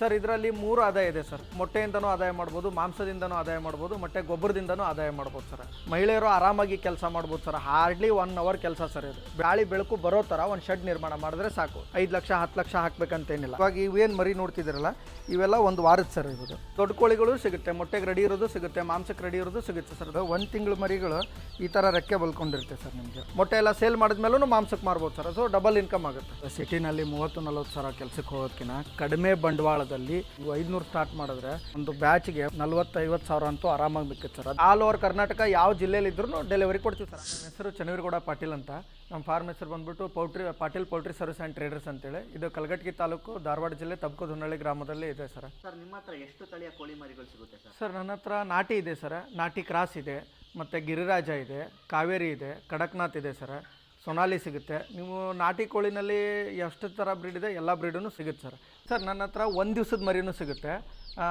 Sir, ಇದರಲ್ಲಿ ಮೂರು ಆದಾಯ ಇದೆ ಸರ್. ಮೊಟ್ಟೆಯಿಂದನೂ ಆದಾಯ ಮಾಡ್ಬೋದು, ಮಾಂಸದಿಂದನೂ ಆದಾಯ ಮಾಡ್ಬೋದು ಮತ್ತೆ ಗೊಬ್ಬರದಿಂದನೂ ಆದಾಯ ಮಾಡ್ಬೋದು ಸರ್. ಮಹಿಳೆಯರು ಆರಾಮಾಗಿ ಕೆಲಸ ಮಾಡ್ಬೋದು ಸರ್. ಹಾರ್ಡ್ಲಿ ಒನ್ ಅವರ್ ಕೆಲಸ ಸರ್ ಇದು. ಬ್ಯಾಳಿ ಬೆಳಕು ಬರೋ ಥರ ಒಂದು ಶೆಡ್ ನಿರ್ಮಾಣ ಮಾಡಿದ್ರೆ ಸಾಕು. ಐದು ಲಕ್ಷ, ಹತ್ತು ಲಕ್ಷ ಹಾಕ್ಬೇಕಂತೇನಿಲ್ಲ. ಇವಾಗ ಇವೇನು ಮರಿ ನೋಡ್ತಿದ್ದೀರಲ್ಲ, ಇವೆಲ್ಲ ಒಂದು ವಾರದ ಸರ್ ಇರೋದು. ದೊಡ್ಡ ಕೋಳಿಗಳು ಸಿಗುತ್ತೆ, ಮೊಟ್ಟೆಗೆ ರೆಡಿ ಇರೋದು ಸಿಗುತ್ತೆ, ಮಾಂಸಕ್ಕೆ ರೆಡಿ ಇರೋದು ಸಿಗುತ್ತೆ ಸರ್. ಅದು ಒಂದು ತಿಂಗಳು ಮರಿಗಳು ಈ ಥರ ರೆಕ್ಕೆ ಬಲ್ಕೊಂಡಿರುತ್ತೆ ಸರ್ ನಿಮಗೆ. ಮೊಟ್ಟೆ ಎಲ್ಲ ಸೇಲ್ ಮಾಡಿದ್ಮೇಲೂ ಮಾಂಸಕ್ಕೆ ಮಾರ್ಬೋದು ಸರ್. ಸೊ ಡಬಲ್ ಇನ್ಕಮ್ ಆಗುತ್ತೆ. ಸಿಟಿನಲ್ಲಿ ಮೂವತ್ತು ನಲ್ವತ್ತು ಸಾವಿರ ಕೆಲಸಕ್ಕೆ ಹೋಗೋದಕ್ಕಿಂತ ಕಡಿಮೆ ಬಂಡವಾಳದಲ್ಲಿ ನೀವು ಐದುನೂರು ಸ್ಟಾರ್ಟ್ ಮಾಡಿದ್ರೆ ಒಂದು ಬ್ಯಾಚ್ಗೆ ನಲ್ವತ್ತೈವತ್ತು ಸಾವಿರ ಅಂತೂ ಆರಾಮಾಗಿ ಬಿಕ್ಕುತ್ತೆ ಸರ್ ಆಲ್ ಓವರ್ ಕರ್ನಾಟಕ ಯಾವ ಜಿಲ್ಲೆಯಲ್ಲಿ ಇದ್ರೂ ಡೆಲಿವರಿ ಕೊಡ್ತೀವಿ ಸರ್ ನನ್ನ ಹೆಸರು ಚನ್ನವೀರಗೌಡ ಪಾಟೀಲ್ ಅಂತ. ನಮ್ಮ ಫಾರ್ಮ್ ಹೆಸರು ಬಂದ್ಬಿಟ್ಟು poultry Patil poultry service and traders ಅಂತೇಳಿ. ಇದು ಕಲಘಟಗಿ ತಾಲೂಕು ಧಾರವಾಡ ಜಿಲ್ಲೆ ತಬ್ಕೋದನಹಳ್ಳಿ ಗ್ರಾಮದಲ್ಲಿ ಇದೆ ಸರ್ ಸರ್ ನಿಮ್ಮ ಹತ್ರ ಎಷ್ಟು ತಳಿಯ ಕೋಳಿ ಮರಿಗಳು ಸಿಗುತ್ತೆ ಸರ್ ಸರ್ ನನ್ನ ಹತ್ರ ನಾಟಿ ಇದೆ ಸರ್ ನಾಟಿ ಕ್ರಾಸ್ ಇದೆ. ಮತ್ತು ಗಿರಿರಾಜ ಇದೆ ಕಾವೇರಿ ಇದೆ ಕಡಕ್ನಾಥ್ ಇದೆ ಸರ್ ಸೊನಾಲಿ ಸಿಗುತ್ತೆ. ನೀವು ನಾಟಿ ಕೋಳಿನಲ್ಲಿ ಎಷ್ಟು ಥರ ಬ್ರೀಡ್ ಇದೆ, ಎಲ್ಲ ಬ್ರೀಡೂ ಸಿಗುತ್ತೆ ಸರ್. ಸರ್, ನನ್ನ ಹತ್ರ ಒಂದು ದಿವ್ಸದ ಮರಿನೂ ಸಿಗುತ್ತೆ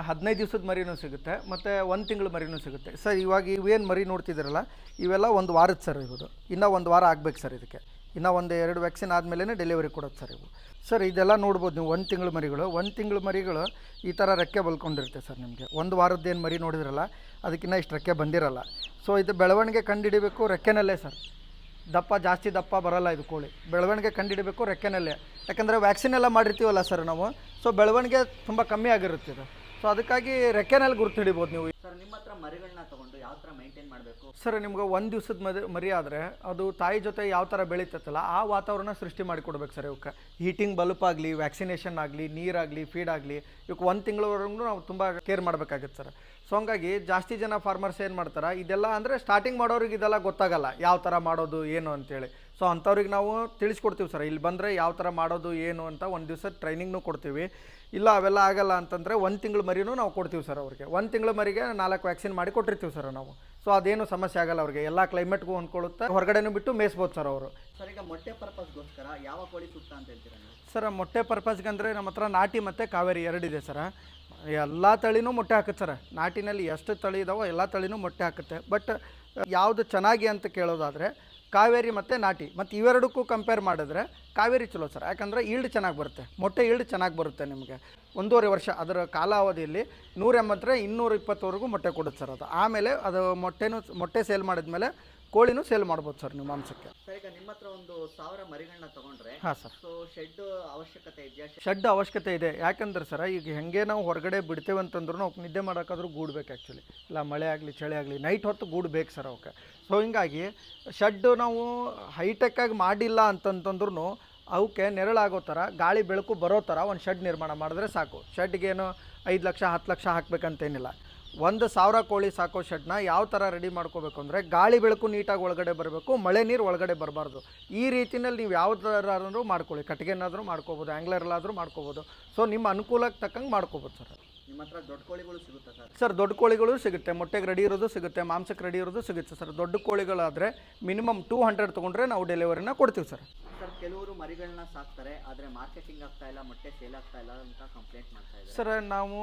ಹದಿನೈದು ದಿವ್ಸದ ಮರಿನೂ ಸಿಗುತ್ತೆ, ಮತ್ತು ಒಂದು ತಿಂಗಳ ಮರಿನೂ ಸಿಗುತ್ತೆ. ಸರ್, ಇವಾಗ ಇವೇನು ಮರಿ ನೋಡ್ತಿದ್ದೀರಲ್ಲ, ಇವೆಲ್ಲ ಒಂದು ವಾರದ ಸರ್ ಇರೋದು ಇನ್ನೂ ಒಂದು ವಾರ ಆಗ್ಬೇಕು ಸರ್ ಇದಕ್ಕೆ ಇನ್ನೂ ಒಂದು ಎರಡು ವ್ಯಾಕ್ಸಿನ್ ಆದಮೇಲೆ ಡೆಲಿವರಿ ಕೊಡೋದು ಸರ್ ಇವು. ಸರ್, ಇದೆಲ್ಲ ನೋಡ್ಬೋದು ನೀವು, ಒಂದು ತಿಂಗಳು ಮರಿಗಳು. ಒಂದು ತಿಂಗಳು ಮರಿಗಳು ಈ ಥರ ರೆಕ್ಕೆ ಬಲ್ಕೊಂಡಿರುತ್ತೆ ಸರ್ ನಿಮಗೆ. ಒಂದು ವಾರದ್ದೇನು ಮರಿ ನೋಡಿದ್ರಲ್ಲ ಅದಕ್ಕಿಂತ ಇಷ್ಟು ರೆಕ್ಕೆ ಬಂದಿರಲ್ಲ. ಸೊ, ಇದು ಬೆಳವಣಿಗೆ ಕಂಡುಹಿಡಿಬೇಕು ರೆಕ್ಕೆನಲ್ಲೇ ಸರ್. ದಪ್ಪ, ಜಾಸ್ತಿ ದಪ್ಪ ಬರಲ್ಲ ಇದು ಕೋಳಿ. ಬೆಳವಣಿಗೆ ಕಂಡುಹಿಡಬೇಕು ರೆಕ್ಕೆನಲ್ಲೇ. ಯಾಕಂದರೆ ವ್ಯಾಕ್ಸಿನ್ ಎಲ್ಲ ಮಾಡಿರ್ತೀವಲ್ಲ ಸರ್ ನಾವು? ಸೊ ಬೆಳವಣಿಗೆ ತುಂಬ ಕಮ್ಮಿ ಆಗಿರುತ್ತೆ ಇದು. ಸೊ ಅದಕ್ಕಾಗಿ ರೆಕ್ಕೆನಲ್ಲಿ ಗುರುತು ಹಿಡಿಬೋದು ನೀವು. ಸರ್ ನಿಮ್ಮ ಹತ್ರ ಮರಿಗಳನ್ನ ತಗೊಂಡು ಯಾವ ಥರ ಮೇಂಟೈನ್ ಮಾಡಬೇಕು? ಸರ್ ನಿಮ್ಗೆ ಒಂದು ದಿವ್ಸದ ಮರಿ ಮರಿ ಆದರೆ ಅದು ತಾಯಿ ಜೊತೆ ಯಾವ ಥರ ಬೆಳೀತತ್ತಲ್ಲ ಆ ವಾತಾವರಣ ಸೃಷ್ಟಿ ಮಾಡಿಕೊಡ್ಬೇಕು ಸರ್ ಇವಕ್ಕೆ. ಹೀಟಿಂಗ್ ಬಲ್ಪ್ ಆಗಲಿ ವ್ಯಾಕ್ಸಿನೇಷನ್ ಆಗಲಿ ನೀರಾಗಲಿ ಫೀಡ್ ಆಗಲಿ ಇವಕ್ಕೆ ಒಂದು ತಿಂಗಳವರೆಗೂ ನಾವು ತುಂಬ ಕೇರ್ ಮಾಡಬೇಕಾಗುತ್ತೆ ಸರ್ ಸೊ ಹಂಗಾಗಿ ಜಾಸ್ತಿ ಜನ ಫಾರ್ಮರ್ಸ್ ಏನು ಮಾಡ್ತಾರೆ ಇದೆಲ್ಲ ಅಂದರೆ ಸ್ಟಾರ್ಟಿಂಗ್ ಮಾಡೋರಿಗೆ ಇದೆಲ್ಲ ಗೊತ್ತಾಗಲ್ಲ ಯಾವ ಥರ ಮಾಡೋದು ಏನು ಅಂತೇಳಿ. ಸೊ ಅಂಥವ್ರಿಗೆ ನಾವು ತಿಳಿಸ್ಕೊಡ್ತೀವಿ ಸರ್ ಇಲ್ಲಿ ಬಂದರೆ ಯಾವ ಥರ ಮಾಡೋದು ಏನು ಅಂತ ಒಂದು ದಿವಸ ಟ್ರೈನಿಂಗ್ನು ಕೊಡ್ತೀವಿ. ಇಲ್ಲ ಅವೆಲ್ಲ ಆಗಲ್ಲ ಅಂತಂದರೆ ಒಂದು ತಿಂಗಳ ಮರಿನೂ ನಾವು ಕೊಡ್ತೀವಿ ಸರ್ ಅವ್ರಿಗೆ. ಒಂದು ತಿಂಗಳು ಮರಿಗೆ ನಾಲ್ಕು ವ್ಯಾಕ್ಸಿನ್ ಮಾಡಿ ಕೊಟ್ಟಿರ್ತೀವಿ ಸರ್ ನಾವು. ಸೊ ಅದೇನು ಸಮಸ್ಯೆ ಆಗಲ್ಲ ಅವ್ರಿಗೆ. ಎಲ್ಲ ಕ್ಲೈಮೇಟ್ಗೂ ಹೊಂದ್ಕೊಳ್ಳುತ್ತೆ ಹೊರಗಡೆನೂ ಬಿಟ್ಟು ಮೇಯಿಸ್ಬೋದು ಸರ್ ಅವರು. ಸರ್ ಈಗ ಮೊಟ್ಟೆ ಪರ್ಪಸ್ಗೋಸ್ಕರ ಯಾವ ಕೋಳಿ ಸೂಕ್ತ ಅಂತ ಹೇಳ್ತೀರಾ ಸರ್ ಮೊಟ್ಟೆ ಪರ್ಪಸ್ಗೆ ಅಂದರೆ ನಮ್ಮ ಹತ್ರ ನಾಟಿ ಮತ್ತು ಕಾವೇರಿ ಎರಡಿದೆ ಸರ್. ಎಲ್ಲ ತಳಿನೂ ಮೊಟ್ಟೆ ಹಾಕುತ್ತೆ ಸರ್. ನಾಟಿನಲ್ಲಿ ಎಷ್ಟು ತಳಿ ಇದಾವೋ ಎಲ್ಲ ತಳಿನೂ ಮೊಟ್ಟೆ ಹಾಕುತ್ತೆ. ಬಟ್ ಯಾವುದು ಚೆನ್ನಾಗಿ ಅಂತ ಕೇಳೋದಾದರೆ ಕಾವೇರಿ ಮತ್ತು ನಾಟಿ, ಮತ್ತು ಇವೆರಡಕ್ಕೂ ಕಂಪೇರ್ ಮಾಡಿದ್ರೆ ಕಾವೇರಿ ಚಲೋ ಸರ್ ಯಾಕಂದರೆ ಈಲ್ಡ್ ಚೆನ್ನಾಗಿ ಬರುತ್ತೆ. ಮೊಟ್ಟೆ ಈಲ್ಡ್ ಚೆನ್ನಾಗಿ ಬರುತ್ತೆ ನಿಮಗೆ. ಒಂದೂವರೆ ವರ್ಷ ಅದರ ಕಾಲಾವಧಿಯಲ್ಲಿ ನೂರ ಎಂಬತ್ತರ ಇನ್ನೂರ ಇಪ್ಪತ್ತವರೆಗೂ ಮೊಟ್ಟೆ ಕೊಡುತ್ತೆ ಸರ್ ಅದು. ಆಮೇಲೆ ಅದು ಮೊಟ್ಟೆನೂ, ಮೊಟ್ಟೆ ಸೇಲ್ ಮಾಡಿದ್ಮೇಲೆ ಕೋಳಿನೂ ಸೇಲ್ ಮಾಡ್ಬೋದು ಸರ್ ನೀವು ಮಾಂಸಕ್ಕೆ. ಸರ್ ಈಗ ನಿಮ್ಮ ಹತ್ರ ಒಂದು ಸಾವಿರ ಮರಿಗಳನ್ನ ತಗೊಂಡ್ರೆ ಹಾಂ ಸರ್. ಸೊ ಶೆಡ್ ಅವಶ್ಯಕತೆ ಇದೆಯಾ? ಶೆಡ್ ಅವಶ್ಯಕತೆ ಇದೆ. ಯಾಕಂದ್ರೆ ಸರ್ ಈಗ ಹೆಂಗೆ ನಾವು ಹೊರಗಡೆ ಬಿಡ್ತೇವೆ ಅಂತಂದ್ರೂ ಅವ್ಕೆ ನಿದ್ದೆ ಮಾಡೋಕ್ಕಾದ್ರೂ ಗೂಡು ಬೇಕು ಆ್ಯಕ್ಚುಲಿ ಇಲ್ಲ ಮಳೆ ಆಗಲಿ ಚಳಿ ಆಗಲಿ ನೈಟ್ ಹೊತ್ತು ಗೂಡು ಬೇಕು ಸರ್ ಅವಕ್ಕೆ ಸೊ ಹಿಂಗಾಗಿ ಶೆಡ್ ನಾವು ಹೈಟೆಕ್ಕಾಗಿ ಮಾಡಿಲ್ಲ ಅಂತಂತಂದ್ರೂ ಅವಕ್ಕೆ ನೆರಳಾಗೋ ಥರ ಗಾಳಿ ಬೆಳಕು ಬರೋ ಥರ ಒಂದು ಶೆಡ್ ನಿರ್ಮಾಣ ಮಾಡಿದ್ರೆ ಸಾಕು. ಶೆಡ್ಗೇನು ಐದು ಲಕ್ಷ ಹತ್ತು ಲಕ್ಷ ಹಾಕ್ಬೇಕಂತೇನಿಲ್ಲ. ಒಂದು ಸಾವಿರ ಕೋಳಿ ಸಾಕೋ ಶೆಡ್ನ ಯಾವ ಥರ ರೆಡಿ ಮಾಡ್ಕೋಬೇಕು ಅಂದರೆ ಗಾಳಿ ಬೆಳಕು ನೀಟಾಗಿ ಒಳಗಡೆ ಬರಬೇಕು, ಮಳೆ ನೀರು ಒಳಗಡೆ ಬರಬಾರ್ದು. ಈ ರೀತಿಯಲ್ಲಿ ನೀವು ಯಾವ ಥರ ಮಾಡ್ಕೊಳ್ಳಿ. ಕಟ್ಟಿಗೆನಾದರೂ ಮಾಡ್ಕೋಬೋದು ಆ್ಯಂಗ್ಲರ್ಲಾದರೂ ಮಾಡ್ಕೋಬೋದು. ಸೊ ನಿಮ್ಮ ಅನುಕೂಲಕ್ಕೆ ತಕ್ಕಂಗೆ ಮಾಡ್ಕೋಬೋದು ಸರ್. ನಿಮ್ಮ ಹತ್ರ ದೊಡ್ಡ ಕೋಳಿಗಳು ಸಿಗುತ್ತಾ ಸರ್? ಸರ್ ದೊಡ್ಡ ಕೋಳಿಗಳು ಸಿಗುತ್ತೆ. ಮೊಟ್ಟೆಗೆ ರೆಡಿ ಇರೋದು ಸಿಗುತ್ತೆ ಮಾಂಸಕ್ಕೆ ರೆಡಿ ಇರೋದು ಸಿಗುತ್ತೆ ಸರ್. ದೊಡ್ಡ ಕೋಳಿಗಳಾದರೆ ಮಿನಿಮಮ್ ಟೂ ಹಂಡ್ರೆಡ್ ತೊಗೊಂಡ್ರೆ ನಾವು ಡೆಲಿವರಿನ ಕೊಡ್ತೀವಿ ಸರ್. ಸರ್ ಕೆಲವರು ಮರಿಗಳನ್ನ ಸಾಕ್ತಾರೆ ಆದರೆ ಮಾರ್ಕೆಟಿಂಗ್ ಆಗ್ತಾ ಇಲ್ಲ ಮೊಟ್ಟೆ ಸೇಲ್ ಆಗ್ತಾ ಇಲ್ಲ ಅಂತ ಕಂಪ್ಲೇಂಟ್ ಮಾಡ್ತಾ ಇದ್ದಾರೆ. ಸರ್ ನಾವು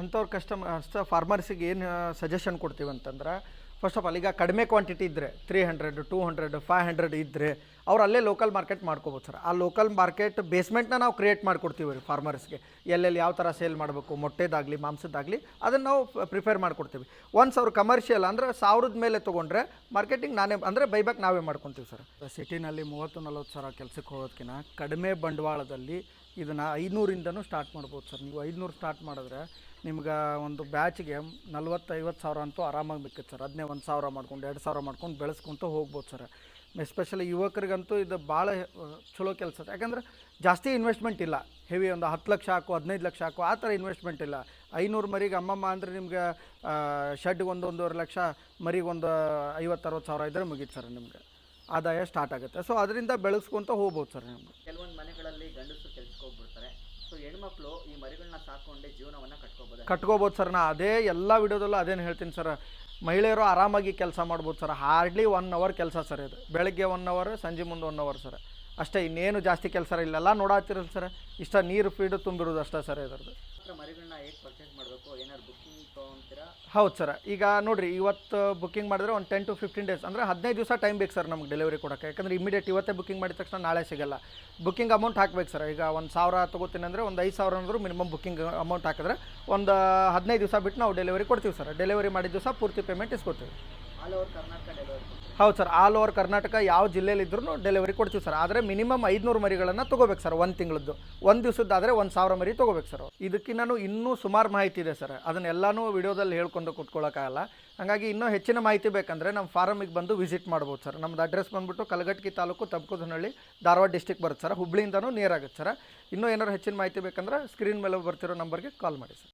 ಅಂಥವ್ರ ಕಸ್ಟಮರ್ ಫಾರ್ಮರ್ಸಿಗೆ ಏನು ಸಜೆಷನ್ ಕೊಡ್ತೀವಿ ಅಂತಂದ್ರೆ ಫಸ್ಟ್ ಆಫ್ ಆಲ್ ಈಗ ಕಡಿಮೆ ಕ್ವಾಂಟಿಟಿ ಇದ್ದರೆ three hundred two hundred five hundred ಇದ್ದರೆ ಅವ್ರು ಅಲ್ಲೇ ಲೋಕಲ್ ಮಾರ್ಕೆಟ್ ಮಾಡ್ಕೋಬೋದು ಸರ್ ಆ ಲೋಕಲ್ ಮಾರ್ಕೆಟ್ ಬೇಸ್ಮೆಂಟ್ನ ನಾವು ಕ್ರಿಯೇಟ್ ಮಾಡಿಕೊಡ್ತೀವಿ ರೀ ಫಾರ್ಮರ್ಸ್ಗೆ ಎಲ್ಲೆಲ್ಲಿ ಯಾವ ಥರ ಸೇಲ್ ಮಾಡಬೇಕು, ಮೊಟ್ಟೆದಾಗಲಿ, ಮಾಂಸದಾಗಲಿ, ಅದನ್ನು ನಾವು ಪ್ರಿಫೇರ್ ಮಾಡಿಕೊಡ್ತೀವಿ. ಒನ್ಸ್ ಅವ್ರು ಕಮರ್ಷಿಯಲ್ ಅಂದರೆ ಸಾವಿರದ ಮೇಲೆ ತೊಗೊಂಡ್ರೆ ಮಾರ್ಕೆಟಿಂಗ್ ನಾನೇ, ಅಂದರೆ ಬೈಬ್ಯಾಕ್ ನಾವೇ ಮಾಡ್ಕೊತೀವಿ ಸರ್ ಸಿಟಿನಲ್ಲಿ ಮೂವತ್ತು ನಲ್ವತ್ತು ಸಾವಿರ ಕೆಲಸಕ್ಕೆ ಹೋಗೋದಕ್ಕಿಂತ ಕಡಿಮೆ ಬಂಡವಾಳದಲ್ಲಿ ಇದನ್ನು ಐನೂರಿಂದನೂ ಸ್ಟಾರ್ಟ್ ಮಾಡ್ಬೋದು ಸರ್ ನೀವು ಐದುನೂರು ಸ್ಟಾರ್ಟ್ ಮಾಡಿದ್ರೆ ನಿಮ್ಗೆ ಒಂದು ಬ್ಯಾಚ್ಗೆ ನಲ್ವತ್ತೈವತ್ತು ಸಾವಿರ ಅಂತೂ ಆರಾಮಾಗಿ ಬೇಕಿತ್ತು ಸರ್ ಅದನ್ನೇ ಒಂದು ಸಾವಿರ ಮಾಡ್ಕೊಂಡು, ಎರಡು ಸಾವಿರ ಮಾಡ್ಕೊಂಡು ಬೆಳೆಸ್ಕೊಂತ ಹೋಗ್ಬೋದು ಸರ್ ಎಸ್ಪೆಷಲಿ ಯುವಕರಿಗಂತೂ ಇದು ಭಾಳ ಚಲೋ ಕೆಲಸ ಯಾಕಂದ್ರೆ ಜಾಸ್ತಿ ಇನ್ವೆಸ್ಟ್ಮೆಂಟ್ ಇಲ್ಲ. ಹೆವಿ ಒಂದು ಹತ್ತು ಲಕ್ಷ ಹಾಕು, ಹದಿನೈದು ಲಕ್ಷ ಹಾಕು, ಆ ಥರ ಇನ್ವೆಸ್ಟ್ಮೆಂಟ್ ಇಲ್ಲ. ಐನೂರು ಮರಿಗೆ ಅಮ್ಮಮ್ಮ ಅಂದರೆ ನಿಮ್ಗೆ ಶೆಡ್ಗೆ ಒಂದು ಒಂದೂವರೆ ಲಕ್ಷ, ಮರಿಗೆ ಒಂದು ಐವತ್ತು ಅರವತ್ತು ಸಾವಿರ ಇದ್ದರೆ ಮುಗೀತು ಸರ್ ನಿಮಗೆ. ಆದಾಯ ಸ್ಟಾರ್ಟ್ ಆಗುತ್ತೆ. ಸೊ ಅದರಿಂದ ಬೆಳೆಸ್ಕೊತ ಹೋಗ್ಬೋದು ಸರ್ ನಿಮ್ಗೆ. ಕೆಲವೊಂದು ಮನೆಗಳಲ್ಲಿ ಗಂಡಸರು ಕೆಲ್ಸಕ್ಕೆ ಹೋಗ್ಬಿಡ್ತಾರೆ ಸೊ ಹೆಣ್ಮಕ್ಳು ಈ ಮರಿಗಳನ್ನ ಸಾಕೊಂಡೆ ಜೀವನವನ್ನ ಕಟ್ಕೋಬಹುದು ಕಟ್ಕೋಬೋದು ಸರ್ ನಾ ಅದೇ ಎಲ್ಲ ವಿಡಿಯೋದಲ್ಲೂ ಅದೇನು ಹೇಳ್ತೀನಿ ಸರ್. ಮಹಿಳೆಯರು ಆರಾಮಾಗಿ ಕೆಲಸ ಮಾಡ್ಬೋದು ಸರ್ ಹಾರ್ಡ್ಲಿ ಒನ್ ಅವರ್ ಕೆಲಸ ಸರ್ ಇದು. ಬೆಳಗ್ಗೆ ಒನ್ ಅವರ್ ಸಂಜೆ ಮುಂದೆ ಒನ್ ಅವರ್ ಸರ್. ಅಷ್ಟೇ ಇನ್ನೇನು ಜಾಸ್ತಿ ಕೆಲಸ ಇಲ್ಲೆಲ್ಲ ನೋಡಾತಿರಲ್ಲ ಸರ್. ಇಷ್ಟ ನೀರು ಫೀಡು ತುಂಬಿರೋದು ಅಷ್ಟೇ ಸರ್ ಇದರದ್ದು. ಮರಿಗಳನ್ನ ಹೇಗೆ ಪರ್ಚೇಸ್ ಮಾಡಬೇಕು ಏನಾದ್ರು ತೊಗೊಂತೀರಾ ಹೌದು ಸರ್. ಈಗ ನೋಡಿರಿ, ಇವತ್ತು ಬುಕ್ಕಿಂಗ್ ಮಾಡಿದ್ರೆ ಒಂದು ಟೆನ್ ಟು ಫಿಫ್ಟೀನ್ ಡೇಸ್ ಅಂದರೆ ಹದಿನೈದು ದಿವಸ ಟೈಮ್ ಬೇಕು ಸರ್ ನಮ್ಗೆ ಡೆಲಿವರಿ ಕೊಡೋಕ್ಕೆ. ಯಾಕಂದರೆ ಇಮಿಡಿಯೇಟ್ ಇವತ್ತೇ ಬುಕ್ಕಿಂಗ್ ಮಾಡಿದ ತಕ್ಷಣ ನಾಳೆ ಸಿಗಲ್ಲ. ಬುಕ್ಕಿಂಗ್ ಅಮೌಂಟ್ ಹಾಕ್ಬೇಕು ಸರ್. ಈಗ ಒಂದು ಸಾವಿರ ತೊಗೋತೀನಿ ಅಂದರೆ ಒಂದು ಐದು ಸಾವಿರ ಅಂದರೂ ಮಿನಿಮಮ್ ಬುಕ್ಕಿಂಗ್ ಅಮೌಂಟ್ ಹಾಕಿದ್ರೆ ಒಂದು ಹದಿನೈದು ದಿವಸ ಬಿಟ್ಟು ನಾವು ಡೆಲಿವರಿ ಕೊಡ್ತೀವಿ ಸರ್. ಡೆಲಿವರಿ ಮಾಡಿದ ದಿವಸ ಪೂರ್ತಿ ಪೇಮೆಂಟ್ ಇಸ್ಕೊತೀವಿ. ಹೌದು ಸರ್, ಆಲ್ ಓವರ್ ಕರ್ನಾಟಕ ಯಾವ ಜಿಲ್ಲೆಯಲ್ಲಿದ್ರೂ ಡೆಲಿವರಿ ಕೊಡ್ತೀವಿ ಸರ್. ಆದರೆ ಮಿನಿಮಮ್ ಐದುನೂರು ಮರಿಗಳನ್ನು ತಗೋಬೇಕು ಸರ್, ಒಂದು ತಿಂಗಳದ್ದು. ಒಂದು ದಿವಸದ್ದಾದರೆ ಒಂದು ಸಾವಿರ ಮರಿ ತೊಗೋಬೇಕು ಸರ್. ಇದಕ್ಕಿನ್ನೂ ಇನ್ನೂ ಸುಮಾರು ಮಾಹಿತಿ ಇದೆ ಸರ್. ಅದನ್ನೆಲ್ಲನೂ ವಿಡಿಯೋದಲ್ಲಿ ಹೇಳ್ಕೊಂಡು ಕುತ್ಕೊಳ್ಳೋಕ್ಕಾಗಲ್ಲ ಹಾಗಾಗಿ ಇನ್ನೂ ಹೆಚ್ಚಿನ ಮಾಹಿತಿ ಬೇಕಂದರೆ ನಮ್ಮ ಫಾರಮಿಗೆ ಬಂದು ವಿಸಿಟ್ ಮಾಡ್ಬೋದು ಸರ್. ನಮ್ಮದು ಅಡ್ರೆಸ್ ಬಂದುಬಿಟ್ಟು ಕಲಘಟಕಿ ತಾಲೂಕು ತಬ್ಕೋದನಹಳ್ಳಿ, ಧಾರವಾಡ ಡಿಸ್ಟಿಕ್ ಬರುತ್ತೆ ಸರ್. ಹುಬ್ಳಿಯಿಂದನೂ ನಿಯರ್ ಆಗುತ್ತೆ ಸರ್. ಇನ್ನೂ ಏನಾದ್ರು ಹೆಚ್ಚಿನ ಮಾಹಿತಿ ಬೇಕಂದ್ರೆ ಸ್ಕ್ರೀನ್ ಮೇಲೆ ಬರ್ತಿರೋ ನಂಬರ್ಗೆ ಕಾಲ್ ಮಾಡಿ ಸರ್.